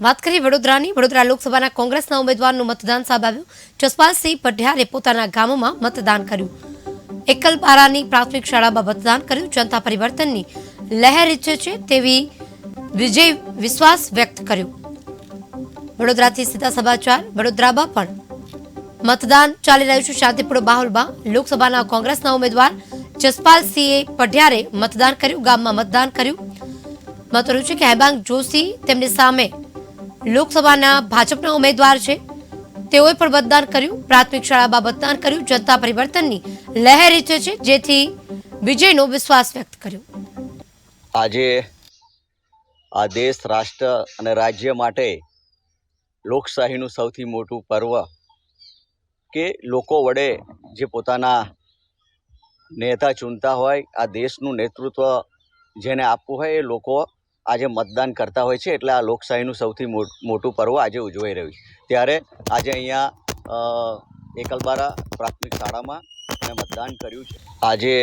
વાત કરીએ વડોદરાની. વડોદરા લોકસભાના કોંગ્રેસના ઉમેદવારનું મતદાન આવ્યું. જસપાલસિંહ પઢિયારે પોતાના ગામોમાં મતદાન કર્યું. એકલપારાની પ્રાથમિક શાળામાં મતદાન કર્યું. જનતા પરિવર્તનની લહેર ઈચ્છે છે તેવી વિજય વિશ્વાસ વ્યક્ત કર્યો. વડોદરાથી સીધા સમાચાર. વડોદરામાં પણ મતદાન ચાલી રહ્યું છે. શાંતિપૂર્ણ માહોલમાં લોકસભાના કોંગ્રેસના ઉમેદવાર જસપાલસિંહે પઢિયારે મતદાન કર્યું. ગામમાં મતદાન કર્યું. મહત્વનું છે કે હેબાંગ જોશી તેમની સામે લોકસભાના ભાજપના ઉમેદવાર છે. તેઓએ પણ મતદાન કર્યું. પ્રાથમિક શાળામાં મતદાન કર્યું. જનતા પરિવર્તનની લહેર ઈચ્છે છે, જેથી વિજયનો વિશ્વાસ વ્યક્ત કર્યો. આજે આ દેશ, રાષ્ટ્ર અને રાજ્ય માટે લોકશાહીનું સૌથી મોટું પર્વ કે લોકો વડે જે પોતાના નેતા ચૂનતા હોય, આ દેશનું નેતૃત્વ જેને આપવું હોય એ લોકો આજે મતદાન કરતા હોય છે એટલે આ લોકશાહીનું સૌથી મોટું પર્વ આજે ઉજવાઈ રહ્યું ત્યારે આજે અહીંયા એકલબારા પ્રાથમિક શાળામાં મેં મતદાન કર્યું છે. આજે